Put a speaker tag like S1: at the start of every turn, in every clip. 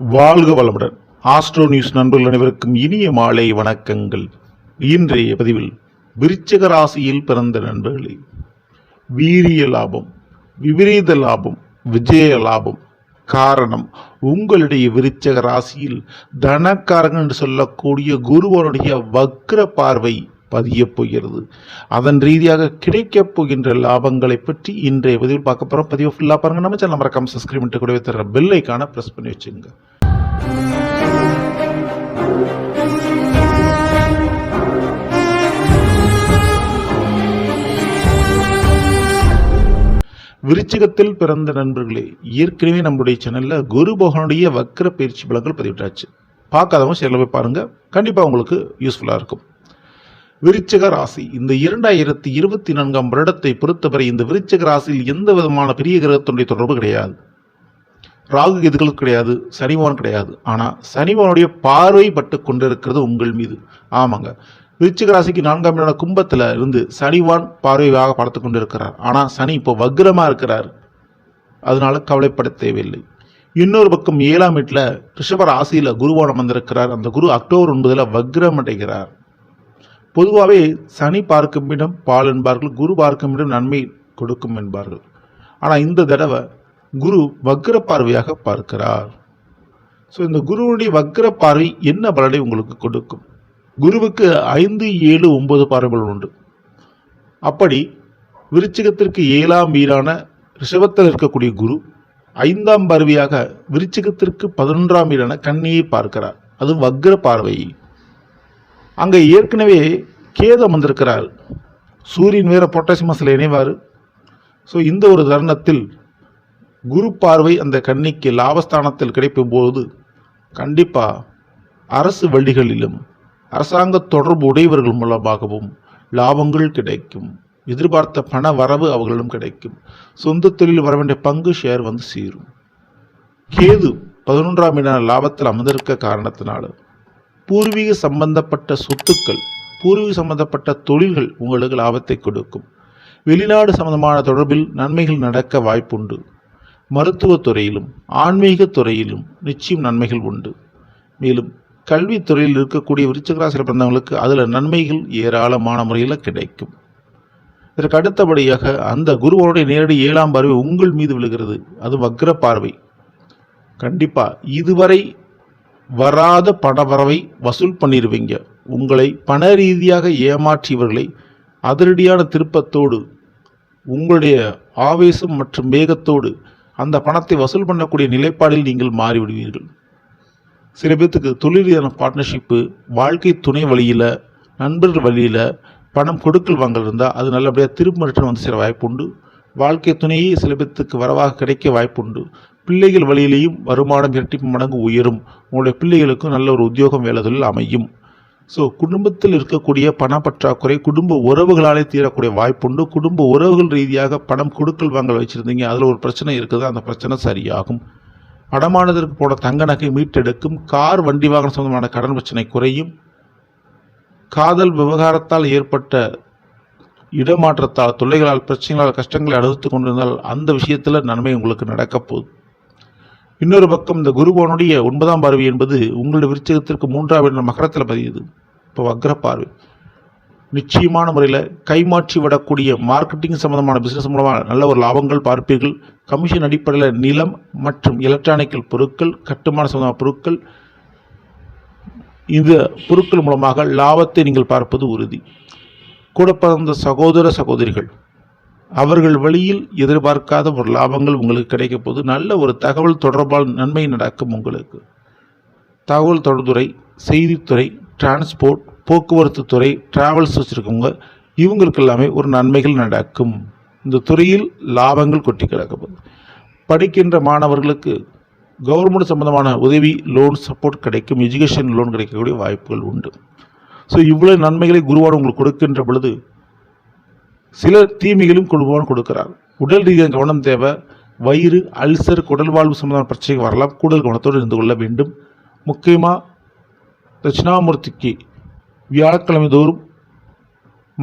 S1: வாழ்க வளமுடன். Astro news நண்பர்கள் அனைவருக்கும் இனிய மாலை வணக்கங்கள். இன்றைய பதிவில் விருச்சிக ராசியில் பிறந்த நண்பர்களே வீரிய லாபம் விபரீத லாபம் விஜய லாபம். காரணம் உங்களுடைய விருச்சக ராசியில் தனக்காரகன் என்று சொல்லக்கூடிய குருவனுடைய வக்ர பார்வை பதியப் போகிறது. அதன் ரீதியாக கிடைக்கப் போகின்ற லாபங்களை பற்றி இன்றைய பதிவில் பார்க்க போகிறோம் பதிவு ஃபுல்லாக பாருங்க. நம்ம சேனல் மறக்காமல் சப்ஸ்கிரைப் பண்ணிட்டு கூடவே தர பெல்லைக்கான ப்ரெஸ் பண்ணி வச்சுங்க விருச்சிகத்தில் பிறந்த நண்பர்களே ஏற்கனவே நம்மளுடைய சேனல்ல குரு பகவானுடைய வக்கர பயிற்சி பலங்கள் பதிவிட்டாச்சு. பார்க்காதவங்க சேனல் போய் பாருங்க. கண்டிப்பா உங்களுக்கு யூஸ்ஃபுல்லா இருக்கும். விருச்சிக ராசி இந்த இரண்டாயிரத்தி இருபத்தி நான்காம் வருடத்தை பொறுத்தவரை இந்த விருச்சிக ராசியில் எந்த விதமான பெரிய கிரகத்தினுடைய தொடர்பு கிடையாது. ராகு கேதுகள் கிடையாது சனிபவன் கிடையாது. ஆனால் சனிபவனுடைய பார்வை பட்டு கொண்டிருக்கிறது உங்கள் மீது. ஆமாங்க. விருச்சிக ராசிக்கு நான்காம் இடம் கும்பத்தில் இருந்து சனிவான் பார்வையாக பார்த்து கொண்டிருக்கிறார். ஆனால் சனி இப்போ வக்ரமாக இருக்கிறார். அதனால கவலைப்பட தேவையில்லை. இன்னொரு பக்கம் ஏழாம் வீட்டில் ரிஷப ராசியில் குருவானம் வந்திருக்கிறார். அந்த குரு அக்டோபர் ஒன்பதில் வக்ரம் அடைகிறார். பொதுவாகவே சனி பார்க்கும் இடம் பால் என்பார்கள் குரு பார்க்கும் இடம் நன்மை கொடுக்கும் என்பார்கள். ஆனால் இந்த தடவை குரு வக்ர பார்வையாக பார்க்கிறார். ஸோ இந்த குருவுடைய வக்ர பார்வை என்ன பலனை உங்களுக்கு கொடுக்கும்? குருவுக்கு ஐந்து ஏழு ஒன்பது பார்வைகள் உண்டு. அப்படி விருச்சிகத்திற்கு ஏழாம் வீரான ரிஷபத்தில் இருக்கக்கூடிய குரு ஐந்தாம் பார்வையாக விருச்சிகத்திற்கு பதினொன்றாம் வீரான கண்ணியை பார்க்கிறார். அது வக்ர பார்வை அங்கே ஏற்கனவே கேதம் வந்திருக்கிறார். சூரியன் வேற பொட்டாசியமஸில் இணைவார். ஸோ இந்த ஒரு தருணத்தில் குரு பார்வை அந்த கன்னிக்கு லாபஸ்தானத்தில் கிடைக்கும் போது கண்டிப்பாக அரசு வழிகளிலும் அரசாங்க தொடர்பு உடையவர்கள் மூலமாகவும் லாபங்கள் கிடைக்கும். எதிர்பார்த்த பண வரவு அவர்களிடம் கிடைக்கும். சொந்த தொழில் வர வேண்டிய பங்கு ஷேர் வந்து சீரும். கேது பதினொன்றாம் இடம் லாபத்தில் அமர்ந்திருக்க காரணத்தினால பூர்வீக சம்பந்தப்பட்ட சொத்துக்கள் பூர்வீக சம்பந்தப்பட்ட தொழில்கள் உங்களுக்கு லாபத்தை கொடுக்கும். வெளிநாடு சம்பந்தமான தொடர்பில் நன்மைகள் நடக்க வாய்ப்புண்டு. மருத்துவத்துறையிலும் ஆன்மீக துறையிலும் நிச்சயம் நன்மைகள் உண்டு. மேலும் கல்வித்துறையில் இருக்கக்கூடிய விருச்சகராசியில் பிறந்தவங்களுக்கு அதில் நன்மைகள் ஏராளமான முறையில் கிடைக்கும். இதற்கு அடுத்தபடியாக அந்த குருவனுடைய நேரடி ஏழாம் பார்வை உங்கள் மீது விழுகிறது. அது வக்ர பார்வை கண்டிப்பாக இதுவரை வராத பணவரவை வசூல் பண்ணிடுவீங்க உங்களை பண ரீதியாக ஏமாற்றியவர்களை அதிரடியான திருப்பத்தோடு உங்களுடைய ஆவேசம் மற்றும் வேகத்தோடு அந்த பணத்தை வசூல் பண்ணக்கூடிய நிலைப்பாடில் நீங்கள் மாறிவிடுவீர்கள். சில பேர்த்துக்கு தொழில் ரீதியான பார்ட்னர்ஷிப்பு வாழ்க்கை துணை வழியில் நண்பர்கள் வழியில் பணம் கொடுக்கல் வாங்கல் இருந்தால் அது நல்லபடியாக திரும்ப ரிட்டர்ன் வந்து சேர வாய்ப்புண்டு வாழ்க்கை துணையே சில பேர்த்துக்கு வரவாக கிடைக்க வாய்ப்புண்டு பிள்ளைகள் வழியிலேயும் வருமானம் இரட்டிப்பு மடங்கு உயரும். உங்களுடைய பிள்ளைகளுக்கும் நல்ல ஒரு உத்தியோகம் வேலை தொழில் அமையும். ஸோ குடும்பத்தில் இருக்கக்கூடிய பணப்பற்றாக்குறை குடும்ப உறவுகளாலே தீரக்கூடிய வாய்ப்புண்டு. குடும்ப உறவுகள் ரீதியாக பணம் கொடுக்கல் வாங்கல் வச்சுருந்தீங்க அதில் ஒரு பிரச்சனை இருக்குது அந்த பிரச்சனை சரியாகும். அடமானதற்கு போன தங்க நகை மீட்டெடுக்கும் கார் வண்டி வாகனம் சம்பந்தமான கடன் பிரச்சனை குறையும். காதல் விவகாரத்தால் ஏற்பட்ட இடமாற்றத்தால் தொல்லைகளால் பிரச்சனைகளால் கஷ்டங்களை அனுபவித்து கொண்டிருந்தால் அந்த விஷயத்தில் நன்மை உங்களுக்கு நடக்கப்போகுது. இன்னொரு பக்கம் இந்த குருபவனுடைய ஒன்பதாம் பார்வை என்பது உங்களுடைய விருச்சகத்திற்கு மூன்றாம் இடம் மகரத்தில் பதியுது. இப்போ வக்ர பார்வை. நிச்சயமான முறையில் கைமாற்றி விடக்கூடிய மார்க்கெட்டிங் சம்பந்தமான பிஸ்னஸ் மூலமாக நல்ல ஒரு லாபங்கள் பார்ப்பீர்கள். கமிஷன் அடிப்படையில் நிலம் மற்றும் எலக்ட்ரானிக்கல் பொருட்கள் கட்டுமான சம்பந்தமான பொருட்கள் இந்த பொருட்கள் மூலமாக லாபத்தை நீங்கள் பார்ப்பது உறுதி. கூட பிறந்த சகோதர சகோதரிகள் அவர்கள் வழியில் எதிர்பார்க்காத ஒரு லாபங்கள் உங்களுக்கு கிடைக்க போது நல்ல ஒரு தகவல் தொடர்பால் நன்மை நடக்கும் உங்களுக்கு. தகவல் தொடர்புத்துறை செய்தித்துறை டிரான்ஸ்போர்ட் போக்குவரத்து துறை டிராவல்ஸ் வச்சுருக்கவங்க இவங்களுக்கு எல்லாமே ஒரு நன்மைகள் நடக்கும். இந்த துறையில் லாபங்கள் கொட்டி கிடக்கும் படிக்கின்ற மாணவர்களுக்கு கவர்மெண்ட் சம்பந்தமான உதவி லோன் சப்போர்ட் கிடைக்கும் எஜுகேஷன் லோன் கிடைக்கக்கூடிய வாய்ப்புகள் உண்டு. ஸோ இவ்வளோ நன்மைகளை குருவார் உங்களுக்கு கொடுக்கின்ற பொழுது சில தீமைகளும் குருவான் கொடுக்கிறார். உடல் ரீதியாக கவனம் தேவை. வயிறு அல்சர் குடல் வாழ்வு சம்பந்தமான பிரச்சனைகள் வரலாம். கூடுதல் கவனத்தோடு இருந்து கொள்ள வேண்டும். முக்கியமாக தட்சிணாமூர்த்திக்கு வியாழக்கிழமை தோறும்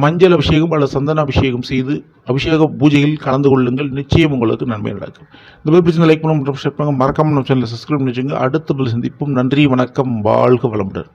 S1: மஞ்சள் அபிஷேகம் அல்லது சந்தன அபிஷேகம் செய்து அபிஷேக பூஜையில் கலந்து கொள்ளுங்கள். நிச்சயம் உங்களுக்கு நன்மை நடக்கும். இந்த மாதிரி பிரச்சனை லைக் பண்ணுங்க. மற்றும் ஷேர் பண்ணுங்கள் மறக்காமல் நம்ம சேனலில் சப்ஸ்கிரைப் பண்ணி வச்சுங்க அடுத்த சந்திப்பும். நன்றி வணக்கம். வாழ்க வளமுடன்.